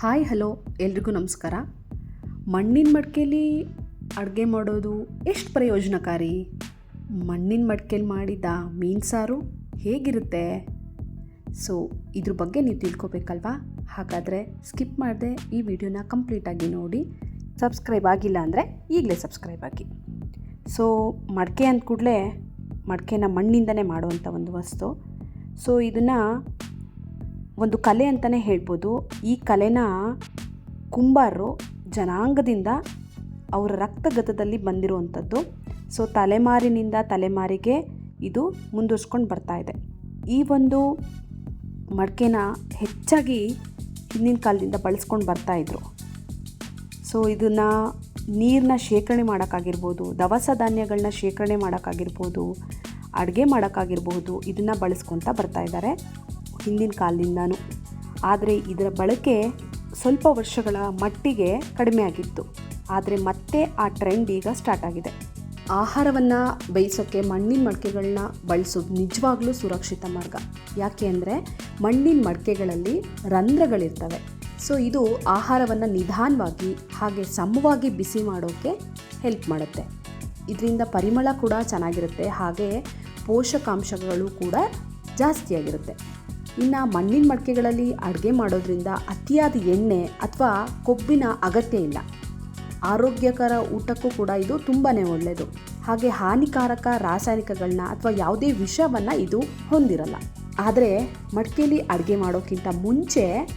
Hi, hello, ಎಲ್ರಿಗೂ ನಮಸ್ಕಾರ. ಮಣ್ಣಿನ ಮಡಿಕೆಲಿ ಅಡುಗೆ ಮಾಡೋದು ಎಷ್ಟು ಪ್ರಯೋಜನಕಾರಿ? ಮಣ್ಣಿನ ಮಡಿಕೆಲಿ ಮಾಡಿದ ಮೀನು ಸಾರು ಹೇಗಿರುತ್ತೆ? ಸೊ ಇದ್ರ ಬಗ್ಗೆ ನೀವು ತಿಳ್ಕೊಬೇಕಲ್ವಾ? ಹಾಗಾದರೆ ಸ್ಕಿಪ್ ಮಾಡದೆ ಈ ವಿಡಿಯೋನ ಕಂಪ್ಲೀಟಾಗಿ ನೋಡಿ. ಸಬ್ಸ್ಕ್ರೈಬ್ ಆಗಿಲ್ಲ ಅಂದರೆ ಈಗಲೇ ಸಬ್ಸ್ಕ್ರೈಬ್ ಆಗಿ. ಸೊ ಮಡಿಕೆ ಅಂದ ಕೂಡಲೇ ಮಡಿಕೆನ ಮಣ್ಣಿಂದನೇ ಮಾಡುವಂಥ ಒಂದು ವಸ್ತು. ಸೊ ಇದನ್ನು ಒಂದು ಕಲೆ ಅಂತಲೇ ಹೇಳ್ಬೋದು. ಈ ಕಲೆನ ಕುಂಬಾರರು ಜನಾಂಗದಿಂದ ಅವರ ರಕ್ತಗತದಲ್ಲಿ ಬಂದಿರುವಂಥದ್ದು. ಸೊ ತಲೆಮಾರಿನಿಂದ ತಲೆಮಾರಿಗೆ ಇದು ಮುಂದುವರ್ಸ್ಕೊಂಡು ಬರ್ತಾ ಇದೆ. ಈ ಒಂದು ಮಡಿಕೆನ ಹೆಚ್ಚಾಗಿ ಹಿಂದಿನ ಕಾಲದಿಂದ ಬಳಸ್ಕೊಂಡು ಬರ್ತಾಯಿದ್ರು ಸೊ ಇದನ್ನು ನೀರನ್ನ ಶೇಖರಣೆ ಮಾಡೋಕ್ಕಾಗಿರ್ಬೋದು, ದವಸ ಧಾನ್ಯಗಳನ್ನ ಶೇಖರಣೆ ಮಾಡೋಕ್ಕಾಗಿರ್ಬೋದು, ಅಡುಗೆ ಮಾಡೋಕ್ಕಾಗಿರ್ಬೋದು, ಇದನ್ನು ಬಳಸ್ಕೊತಾ ಬರ್ತಾ ಇದ್ದಾರೆ ಹಿಂದಿನ ಕಾಲದಿಂದನೂ ಆದರೆ ಇದರ ಬಳಕೆ ಸ್ವಲ್ಪ ವರ್ಷಗಳ ಮಟ್ಟಿಗೆ ಕಡಿಮೆ ಆಗಿತ್ತು. ಆದರೆ ಮತ್ತೆ ಆ ಟ್ರೆಂಡ್ ಈಗ ಸ್ಟಾರ್ಟ್ ಆಗಿದೆ. ಆಹಾರವನ್ನು ಬೇಯಿಸೋಕ್ಕೆ ಮಣ್ಣಿನ ಮಡಿಕೆಗಳನ್ನ ಬಳಸೋದು ನಿಜವಾಗ್ಲೂ ಸುರಕ್ಷಿತ ಮಾರ್ಗ. ಯಾಕೆ ಅಂದರೆ ಮಣ್ಣಿನ ಮಡಕೆಗಳಲ್ಲಿ ರಂಧ್ರಗಳಿರ್ತವೆ. ಸೊ ಇದು ಆಹಾರವನ್ನು ನಿಧಾನವಾಗಿ ಹಾಗೆ ಸಮವಾಗಿ ಬಿಸಿ ಮಾಡೋಕ್ಕೆ ಹೆಲ್ಪ್ ಮಾಡುತ್ತೆ. ಇದರಿಂದ ಪರಿಮಳ ಕೂಡ ಚೆನ್ನಾಗಿರುತ್ತೆ. ಹಾಗೆ ಪೋಷಕಾಂಶಗಳು ಕೂಡ ಜಾಸ್ತಿಯಾಗಿರುತ್ತೆ. ಇನ್ನು ಮಣ್ಣಿನ ಮಡಿಕೆಗಳಲ್ಲಿ ಅಡುಗೆ ಮಾಡೋದ್ರಿಂದ ಅತಿಯಾದ ಎಣ್ಣೆ ಅಥವಾ ಕೊಬ್ಬಿನ ಅಗತ್ಯ ಇಲ್ಲ. ಆರೋಗ್ಯಕರ ಊಟಕ್ಕೂ ಕೂಡ ಇದು ತುಂಬಾ ಒಳ್ಳೆಯದು ಹಾಗೆ ಹಾನಿಕಾರಕ ರಾಸಾಯನಿಕಗಳನ್ನ ಅಥವಾ ಯಾವುದೇ ವಿಷವನ್ನು ಇದು ಹೊಂದಿರಲ್ಲ. ಆದರೆ ಮಡಿಕೆಯಲ್ಲಿ ಅಡುಗೆ ಮಾಡೋಕ್ಕಿಂತ ಮುಂಚೆ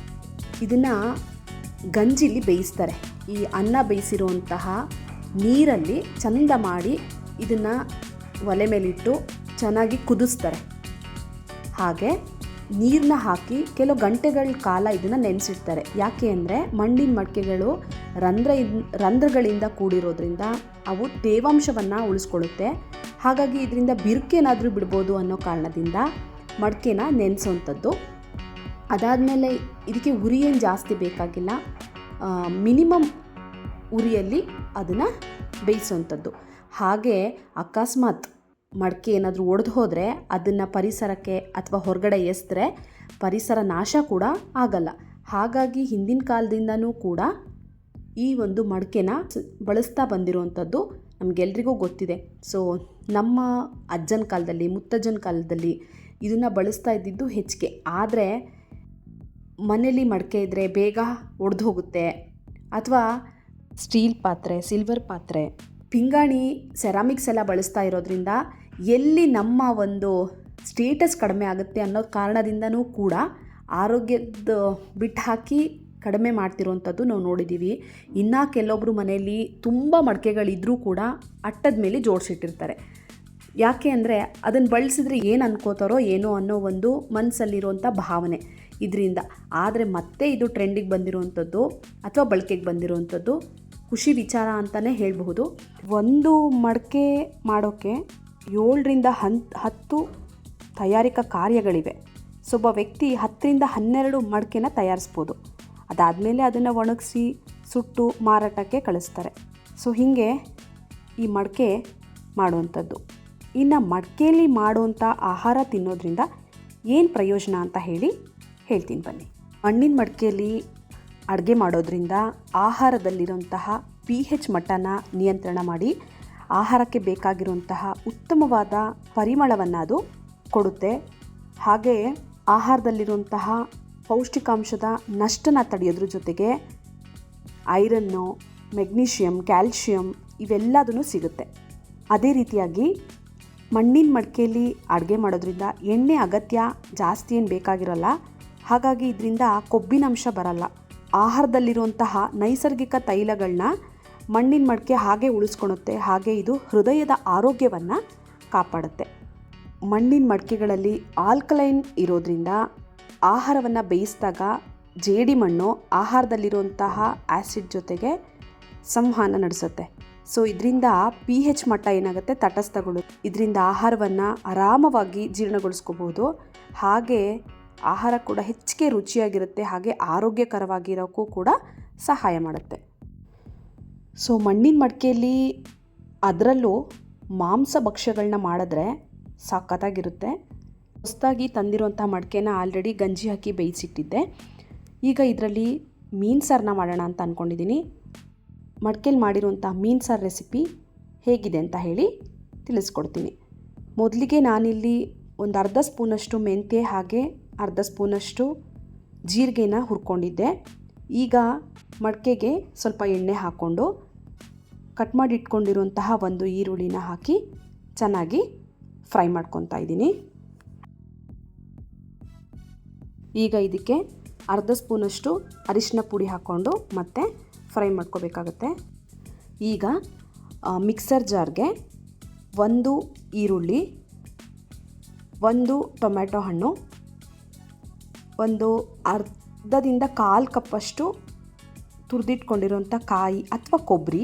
ಇದನ್ನು ಗಂಜಿಲಿ ಬೇಯಿಸ್ತಾರೆ. ಈ ಅನ್ನ ಬೇಯಿಸಿರುವಂತಹ ನೀರಲ್ಲಿ ಚಂದ ಮಾಡಿ ಇದನ್ನು ಒಲೆ ಮೇಲಿಟ್ಟು ಚೆನ್ನಾಗಿ ಕುದಿಸ್ತಾರೆ. ಹಾಗೆ ನೀರನ್ನ ಹಾಕಿ ಕೆಲವು ಗಂಟೆಗಳ ಕಾಲ ಇದನ್ನು ನೆನೆಸಿಡ್ತಾರೆ. ಯಾಕೆ ಅಂದರೆ ಮಣ್ಣಿನ ಮಡಿಕೆಗಳು ರಂಧ್ರ ರಂಧ್ರಗಳಿಂದ ಕೂಡಿರೋದ್ರಿಂದ ಅವು ತೇವಾಂಶವನ್ನು ಉಳಿಸ್ಕೊಳ್ಳುತ್ತೆ. ಹಾಗಾಗಿ ಇದರಿಂದ ಬಿರುಕೇನಾದರೂ ಬಿಡ್ಬೋದು ಅನ್ನೋ ಕಾರಣದಿಂದ ಮಡಿಕೆನ ನೆನೆಸೋವಂಥದ್ದು ಅದಾದಮೇಲೆ ಇದಕ್ಕೆ ಉರಿ ಏನು ಜಾಸ್ತಿ ಬೇಕಾಗಿಲ್ಲ. ಮಿನಿಮಮ್ ಉರಿಯಲ್ಲಿ ಅದನ್ನು ಬೇಯಿಸುವಂಥದ್ದು ಹಾಗೆ ಅಕಸ್ಮಾತ್ ಮಡಿಕೆ ಏನಾದರೂ ಒಡೆದು ಹೋದರೆ ಅದನ್ನು ಪರಿಸರಕ್ಕೆ ಅಥವಾ ಹೊರಗಡೆ ಎಸೆದ್ರೆ ಪರಿಸರ ನಾಶ ಕೂಡ ಆಗಲ್ಲ. ಹಾಗಾಗಿ ಹಿಂದಿನ ಕಾಲದಿಂದನೂ ಕೂಡ ಈ ಒಂದು ಮಡಕೆನ ಬಳಸ್ತಾ ಬಂದಿರುವಂಥದ್ದು ನಮಗೆಲ್ರಿಗೂ ಗೊತ್ತಿದೆ. ಸೊ, ನಮ್ಮ ಅಜ್ಜನ ಕಾಲದಲ್ಲಿ, ಮುತ್ತಜ್ಜನ ಕಾಲದಲ್ಲಿ ಇದನ್ನು ಬಳಸ್ತಾ ಇದ್ದಿದ್ದು ಹೆಚ್ಚಿಗೆ. ಆದರೆ ಮನೇಲಿ ಮಡಕೆ ಇದ್ದರೆ ಬೇಗ ಒಡೆದು ಹೋಗುತ್ತೆ. ಅಥವಾ ಸ್ಟೀಲ್ ಪಾತ್ರೆ, ಸಿಲ್ವರ್ ಪಾತ್ರೆ, ಪಿಂಗಾಣಿ, ಸೆರಾಮಿಕ್ಸ್ ಎಲ್ಲ ಬಳಸ್ತಾ ಇರೋದ್ರಿಂದ ಎಲ್ಲಿ ನಮ್ಮ ಒಂದು ಸ್ಟೇಟಸ್ ಕಡಿಮೆ ಆಗುತ್ತೆ ಅನ್ನೋ ಕಾರಣದಿಂದನೂ ಕೂಡ ಆರೋಗ್ಯದ ಬಿಟ್ಟು ಹಾಕಿ ಕಡಿಮೆ ಮಾಡ್ತಿರೋವಂಥದ್ದು ನಾವು ನೋಡಿದ್ದೀವಿ. ಇನ್ನು ಕೆಲವೊಬ್ಬರು ಮನೆಯಲ್ಲಿ ತುಂಬ ಮಡಕೆಗಳಿದ್ರೂ ಕೂಡ ಅಟ್ಟದ ಮೇಲೆ ಜೋಡಿಸಿಟ್ಟಿರ್ತಾರೆ. ಯಾಕೆ ಅಂದರೆ ಅದನ್ನು ಬಳಸಿದ್ರೆ ಏನು ಅನ್ಕೋತಾರೋ ಏನೋ ಅನ್ನೋ ಒಂದು ಮನಸ್ಸಲ್ಲಿರುವಂಥ ಭಾವನೆ ಇದರಿಂದ. ಆದರೆ ಮತ್ತೆ ಇದು ಟ್ರೆಂಡಿಗೆ ಬಂದಿರುವಂಥದ್ದು ಅಥವಾ ಬಳಕೆಗೆ ಬಂದಿರುವಂಥದ್ದು ಖುಷಿ ವಿಚಾರ ಅಂತಲೇ ಹೇಳಬಹುದು. ಒಂದು ಮಡಕೆ ಮಾಡೋಕ್ಕೆ ಏಳರಿಂದ ಹನ್, ಹತ್ತು ತಯಾರಿಕಾ ಕಾರ್ಯಗಳಿವೆ. ಸೊ ಒಬ್ಬ ವ್ಯಕ್ತಿ ಹತ್ತರಿಂದ ಹನ್ನೆರಡು ಮಡಕೆನ ತಯಾರಿಸ್ಬೋದು. ಅದಾದಮೇಲೆ ಅದನ್ನು ಒಣಗಿಸಿ, ಸುಟ್ಟು, ಮಾರಾಟಕ್ಕೆ ಕಳಿಸ್ತಾರೆ. ಸೊ, ಹೀಗೆ ಈ ಮಡಕೆ ಮಾಡುವಂಥದ್ದು. ಇನ್ನು ಮಡಕೆಯಲ್ಲಿ ಮಾಡುವಂಥ ಆಹಾರ ತಿನ್ನೋದ್ರಿಂದ ಏನು ಪ್ರಯೋಜನ ಅಂತ ಹೇಳಿ ಹೇಳ್ತೀನಿ ಬನ್ನಿ. ಮಣ್ಣಿನ ಮಡಿಕೆಯಲ್ಲಿ ಅಡುಗೆ ಮಾಡೋದ್ರಿಂದ ಆಹಾರದಲ್ಲಿರುವಂತಹ ಪಿ ಹೆಚ್ ಮಟ್ಟನ ನಿಯಂತ್ರಣ ಮಾಡಿ ಆಹಾರಕ್ಕೆ ಬೇಕಾಗಿರುವಂತಹ ಉತ್ತಮವಾದ ಪರಿಮಳವನ್ನು ಅದು ಕೊಡುತ್ತೆ. ಹಾಗೆಯೇ ಆಹಾರದಲ್ಲಿರುವಂತಹ ಪೌಷ್ಟಿಕಾಂಶದ ನಷ್ಟನ ತಡೆಯೋದ್ರ ಜೊತೆಗೆ ಐರನ್ನು ಮೆಗ್ನೀಷಿಯಮ್ ಕ್ಯಾಲ್ಶಿಯಂ ಇವೆಲ್ಲದೂ ಸಿಗುತ್ತೆ. ಅದೇ ರೀತಿಯಾಗಿ ಮಣ್ಣಿನ ಮಡಿಕೆಯಲ್ಲಿ ಅಡುಗೆ ಮಾಡೋದ್ರಿಂದ ಎಣ್ಣೆ ಅಗತ್ಯ ಜಾಸ್ತಿ ಏನು ಬೇಕಾಗಿರಲ್ಲ. ಹಾಗಾಗಿ ಇದರಿಂದ ಕೊಬ್ಬಿನಂಶ ಬರಲ್ಲ. ಆಹಾರದಲ್ಲಿರುವಂತಹ ನೈಸರ್ಗಿಕ ತೈಲಗಳನ್ನ ಮಣ್ಣಿನ ಮಡಿಕೆ ಹಾಗೆ ಉಳಿಸ್ಕೊಳುತ್ತೆ ಹಾಗೆ ಇದು ಹೃದಯದ ಆರೋಗ್ಯವನ್ನು ಕಾಪಾಡುತ್ತೆ. ಮಣ್ಣಿನ ಮಡಿಕೆಗಳಲ್ಲಿ ಆಲ್ಕಲೈನ್ ಇರೋದ್ರಿಂದ ಆಹಾರವನ್ನು ಬೇಯಿಸಿದಾಗ ಜೇಡಿ ಮಣ್ಣು ಆಹಾರದಲ್ಲಿರುವಂತಹ ಆ್ಯಸಿಡ್ ಜೊತೆಗೆ ಸಂವಹನ ನಡೆಸುತ್ತೆ. ಸೊ, ಇದರಿಂದ ಪಿ ಹೆಚ್ ಮಟ್ಟ ಏನಾಗುತ್ತೆ? ತಟಸ್ಥಗಳು. ಇದರಿಂದ ಆಹಾರವನ್ನು ಆರಾಮವಾಗಿ ಜೀರ್ಣಗೊಳಿಸ್ಕೋಬೋದು ಹಾಗೆ ಆಹಾರ ಕೂಡ ಹೆಚ್ಚಿಗೆ ರುಚಿಯಾಗಿರುತ್ತೆ, ಹಾಗೆ ಆರೋಗ್ಯಕರವಾಗಿರೋಕ್ಕೂ ಕೂಡ ಸಹಾಯ ಮಾಡುತ್ತೆ. ಸೊ ಮಣ್ಣಿನ ಮಡಿಕೆಯಲ್ಲಿ ಅದರಲ್ಲೂ ಮಾಂಸ ಭಕ್ಷ್ಯಗಳನ್ನ ಮಾಡಿದ್ರೆ ಸಾಕತ್ತಾಗಿರುತ್ತೆ ಹೊಸದಾಗಿ ತಂದಿರುವಂಥ ಮಡಿಕೆನ ಆಲ್ರೆಡಿ ಗಂಜಿ ಹಾಕಿ ಬೇಯಿಸಿಟ್ಟಿದ್ದೆ. ಈಗ ಇದರಲ್ಲಿ ಮೀನು ಸಾರನ್ನ ಮಾಡೋಣ ಅಂತ ಅಂದ್ಕೊಂಡಿದ್ದೀನಿ ಮಡ್ಕೆಲಿ ಮಾಡಿರುವಂಥ ಮೀನು ಸಾರು ರೆಸಿಪಿ ಹೇಗಿದೆ ಅಂತ ಹೇಳಿ ತಿಳಿಸ್ಕೊಡ್ತೀನಿ. ಮೊದಲಿಗೆ ನಾನಿಲ್ಲಿ ಒಂದು ಅರ್ಧ ಸ್ಪೂನಷ್ಟು ಮೆಂತ್ಯ ಹಾಗೆ ಅರ್ಧ ಸ್ಪೂನಷ್ಟು ಜೀರಿಗೆನ ಹುರ್ಕೊಂಡಿದ್ದೆ. ಈಗ ಮಡಿಕೆಗೆ ಸ್ವಲ್ಪ ಎಣ್ಣೆ ಹಾಕ್ಕೊಂಡು ಕಟ್ ಮಾಡಿ ಇಟ್ಕೊಂಡಿರುವಂತಹ ಒಂದು ಈರುಳ್ಳಿನ ಹಾಕಿ ಚೆನ್ನಾಗಿ ಫ್ರೈ ಮಾಡ್ಕೊತಾ ಇದ್ದೀನಿ. ಈಗ ಇದಕ್ಕೆ ಅರ್ಧ ಸ್ಪೂನಷ್ಟು ಅರಿಶಿನ ಪುಡಿ ಹಾಕ್ಕೊಂಡು ಮತ್ತೆ ಫ್ರೈ ಮಾಡ್ಕೋಬೇಕಾಗತ್ತೆ. ಈಗ ಮಿಕ್ಸರ್ ಜಾರ್ಗೆ ಒಂದು ಈರುಳ್ಳಿ, ಒಂದು ಟೊಮ್ಯಾಟೊ ಹಣ್ಣು, ಒಂದು ಅರ್ಧದಿಂದ ಕಾಲು ಕಪ್ಪಷ್ಟು ತುರಿದಿಟ್ಕೊಂಡಿರುವಂಥ ಕಾಯಿ ಅಥವಾ ಕೊಬ್ಬರಿ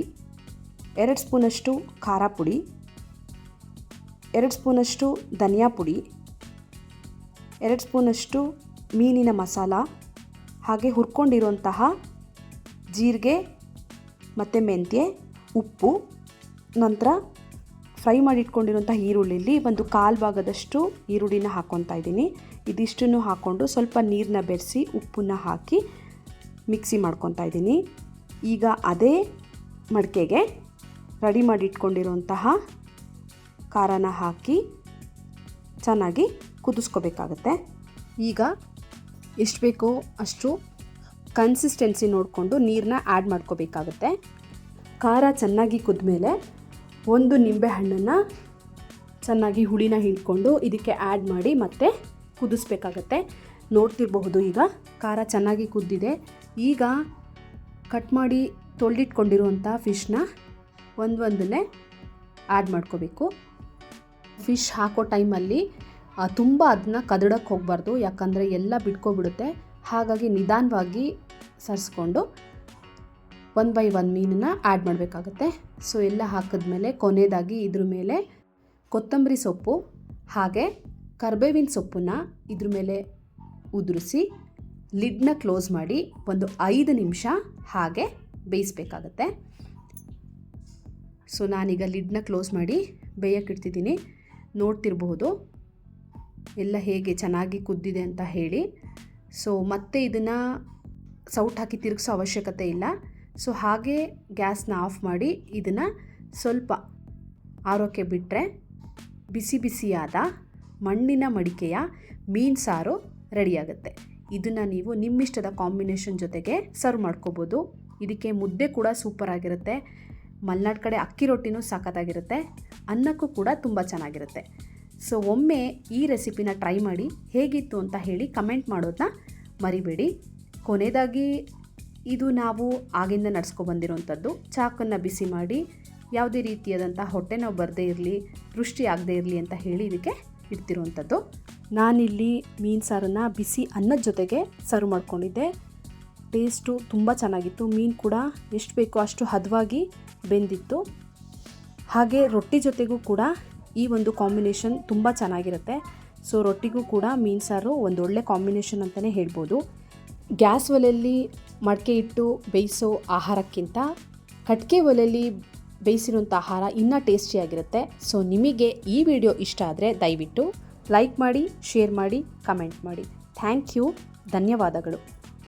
ಎರಡು ಸ್ಪೂನಷ್ಟು ಖಾರ ಪುಡಿ, ಎರಡು ಸ್ಪೂನಷ್ಟು ಧನಿಯಾ ಪುಡಿ, ಎರಡು ಸ್ಪೂನಷ್ಟು ಮೀನಿನ ಮಸಾಲ, ಹಾಗೆ ಹುರ್ಕೊಂಡಿರುವಂತಹ ಜೀರಿಗೆ ಮತ್ತು ಮೆಂತ್ಯ, ಉಪ್ಪು, ನಂತರ ಫ್ರೈ ಮಾಡಿ ಇಟ್ಕೊಂಡಿರೋಂಥ ಈರುಳ್ಳಿಲಿ ಒಂದು ಕಾಲು ಭಾಗದಷ್ಟು ಈರುಳ್ಳಿನ ಹಾಕ್ಕೊತಾ ಇದ್ದೀನಿ. ಇದಿಷ್ಟನ್ನು ಹಾಕ್ಕೊಂಡು ಸ್ವಲ್ಪ ನೀರನ್ನ ಬೆರೆಸಿ ಉಪ್ಪನ್ನ ಹಾಕಿ ಮಿಕ್ಸಿ ಮಾಡ್ಕೊತಾ ಇದ್ದೀನಿ. ಈಗ ಅದೇ ಮಡಿಕೆಗೆ ರೆಡಿ ಮಾಡಿ ಇಟ್ಕೊಂಡಿರುವಂತಹ ಖಾರನ ಹಾಕಿ ಚೆನ್ನಾಗಿ ಕುದಿಸ್ಕೋಬೇಕಾಗತ್ತೆ. ಈಗ ಎಷ್ಟು ಬೇಕೋ ಅಷ್ಟು ಕನ್ಸಿಸ್ಟೆನ್ಸಿ ನೋಡಿಕೊಂಡು ನೀರನ್ನ ಆ್ಯಡ್ ಮಾಡ್ಕೋಬೇಕಾಗತ್ತೆ. ಖಾರ ಚೆನ್ನಾಗಿ ಕುದ್ಮೇಲೆ ಒಂದು ನಿಂಬೆ ಹಣ್ಣನ್ನು ಚೆನ್ನಾಗಿ ಹುಳಿನ ಹಿಡ್ಕೊಂಡು ಇದಕ್ಕೆ ಆ್ಯಡ್ ಮಾಡಿ ಮತ್ತೆ ಕುದಿಸ್ಬೇಕಾಗತ್ತೆ. ನೋಡ್ತಿರಬಹುದು ಈಗ ಖಾರ ಚೆನ್ನಾಗಿ ಕುದ್ದಿದೆ. ಈಗ ಕಟ್ ಮಾಡಿ ತೊಳೆದಿಟ್ಕೊಂಡಿರುವಂಥ ಫಿಶ್ನ ಒಂದು ಒಂದನ್ನೇ ಆ್ಯಡ್ ಮಾಡ್ಕೋಬೇಕು. ಫಿಶ್ ಹಾಕೋ ಟೈಮಲ್ಲಿ ತುಂಬ ಅದನ್ನ ಕದಡಕ್ಕೆ ಹೋಗಬಾರ್ದು. ಯಾಕಂದರೆ ಎಲ್ಲ ಬಿಟ್ಕೊಬಿಡುತ್ತೆ. ಹಾಗಾಗಿ ನಿಧಾನವಾಗಿ ಸರಿಸ್ಕೊಂಡು ಒನ್ ಬೈ ಒನ್ ಮೀನನ್ನ ಆ್ಯಡ್ ಮಾಡಬೇಕಾಗತ್ತೆ. ಸೊ ಎಲ್ಲ ಹಾಕಿದ್ಮೇಲೆ ಕೊನೆಯದಾಗಿ ಇದ್ರ ಮೇಲೆ ಕೊತ್ತಂಬರಿ ಸೊಪ್ಪು, ಹಾಗೆ ಕರ್ಬೇವಿನ ಸೊಪ್ಪನ್ನ ಇದ್ರ ಮೇಲೆ ಉದುರಿಸಿ ಲಿಡ್ನ ಕ್ಲೋಸ್ ಮಾಡಿ ಒಂದು ಐದು ನಿಮಿಷ ಹಾಗೆ ಬೇಯಿಸ್ಬೇಕಾಗತ್ತೆ. ಸೊ ನಾನೀಗ ಲಿಡ್ನ ಕ್ಲೋಸ್ ಮಾಡಿ ಬೇಯಕ್ಕಿಡ್ತಿದ್ದೀನಿ ನೋಡ್ತಿರಬಹುದು ಎಲ್ಲ ಹೇಗೆ ಚೆನ್ನಾಗಿ ಕುದ್ದಿದೆ ಅಂತ ಹೇಳಿ. ಸೊ ಮತ್ತೆ ಇದನ್ನು ಸೌಟ್ ಹಾಕಿ ತಿರುಗಿಸೋ ಅವಶ್ಯಕತೆ ಇಲ್ಲ. ಸೊ ಹಾಗೆ ಗ್ಯಾಸ್ನ ಆಫ್ ಮಾಡಿ ಇದನ್ನು ಸ್ವಲ್ಪ ಆರೋಕ್ಕೆ ಬಿಟ್ಟರೆ ಬಿಸಿ ಬಿಸಿಯಾದ ಮಣ್ಣಿನ ಮಡಿಕೆಯ ಮೀನು ಸಾರು ರೆಡಿಯಾಗುತ್ತೆ. ಇದನ್ನು ನೀವು ನಿಮ್ಮಿಷ್ಟದ ಕಾಂಬಿನೇಷನ್ ಜೊತೆಗೆ ಸರ್ವ್ ಮಾಡ್ಕೋಬೋದು. ಇದಕ್ಕೆ ಮುದ್ದೆ ಕೂಡ ಸೂಪರ್ ಆಗಿರುತ್ತೆ. ಮಲೆನಾಡು ಕಡೆ ಅಕ್ಕಿ ರೊಟ್ಟಿನೂ ಸಾಕತ್ತಾಗಿರುತ್ತೆ. ಅನ್ನಕ್ಕೂ ಕೂಡ ತುಂಬ ಚೆನ್ನಾಗಿರುತ್ತೆ. ಸೊ ಒಮ್ಮೆ ಈ ರೆಸಿಪಿನ ಟ್ರೈ ಮಾಡಿ ಹೇಗಿತ್ತು ಅಂತ ಹೇಳಿ ಕಮೆಂಟ್ ಮಾಡೋದನ್ನ ಮರಿಬೇಡಿ. ಕೊನೆಯದಾಗಿ ಇದು ನಾವು ಆಗಿಂದ ನಡ್ಸ್ಕೊಬಂದಿರೋವಂಥದ್ದು ಚಾಕನ್ನು ಬಿಸಿ ಮಾಡಿ ಯಾವುದೇ ರೀತಿಯಾದಂಥ ಹೊಟ್ಟೆ ನೋವು ಬರದೇ ಇರಲಿ ದೃಷ್ಟಿ ಆಗದೇ ಇರಲಿ ಅಂತ ಹೇಳಿ ಇದಕ್ಕೆ ಇಡ್ತಿರುವಂಥದ್ದು ನಾನಿಲ್ಲಿ ಮೀನು ಸಾರನ್ನು ಬಿಸಿ ಅನ್ನದ ಜೊತೆಗೆ ಸರ್ವ್ ಮಾಡ್ಕೊಂಡಿದ್ದೆ. ಟೇಸ್ಟು ತುಂಬ ಚೆನ್ನಾಗಿತ್ತು. ಮೀನು ಕೂಡ ಎಷ್ಟು ಬೇಕೋ ಅಷ್ಟು ಹದವಾಗಿ ಬೆಂದಿತ್ತು. ಹಾಗೆ ರೊಟ್ಟಿ ಜೊತೆಗೂ ಕೂಡ ಈ ಒಂದು ಕಾಂಬಿನೇಷನ್ ತುಂಬ ಚೆನ್ನಾಗಿರುತ್ತೆ. ಸೊ ರೊಟ್ಟಿಗೂ ಕೂಡ ಮೀನು ಸಾರು ಒಂದು ಒಳ್ಳೆ ಕಾಂಬಿನೇಷನ್ ಅಂತಲೇ ಹೇಳ್ಬೋದು. ಗ್ಯಾಸ್ ಒಲೆಯಲ್ಲಿ ಮಡಕೆ ಇಟ್ಟು ಬೇಯಿಸೋ ಆಹಾರಕ್ಕಿಂತ ಕಟ್ಕೆ ಒಲೆಯಲ್ಲಿ ಬೇಯಿಸಿರುವಂಥ ಆಹಾರ ಇನ್ನೂ ಟೇಸ್ಟಿಯಾಗಿರುತ್ತೆ ಸೊ ನಿಮಗೆ ಈ ವಿಡಿಯೋ ಇಷ್ಟ ಆದರೆ ದಯವಿಟ್ಟು ಲೈಕ್ ಮಾಡಿ, ಶೇರ್ ಮಾಡಿ, ಕಮೆಂಟ್ ಮಾಡಿ. Thank you. ಧನ್ಯವಾದಗಳು.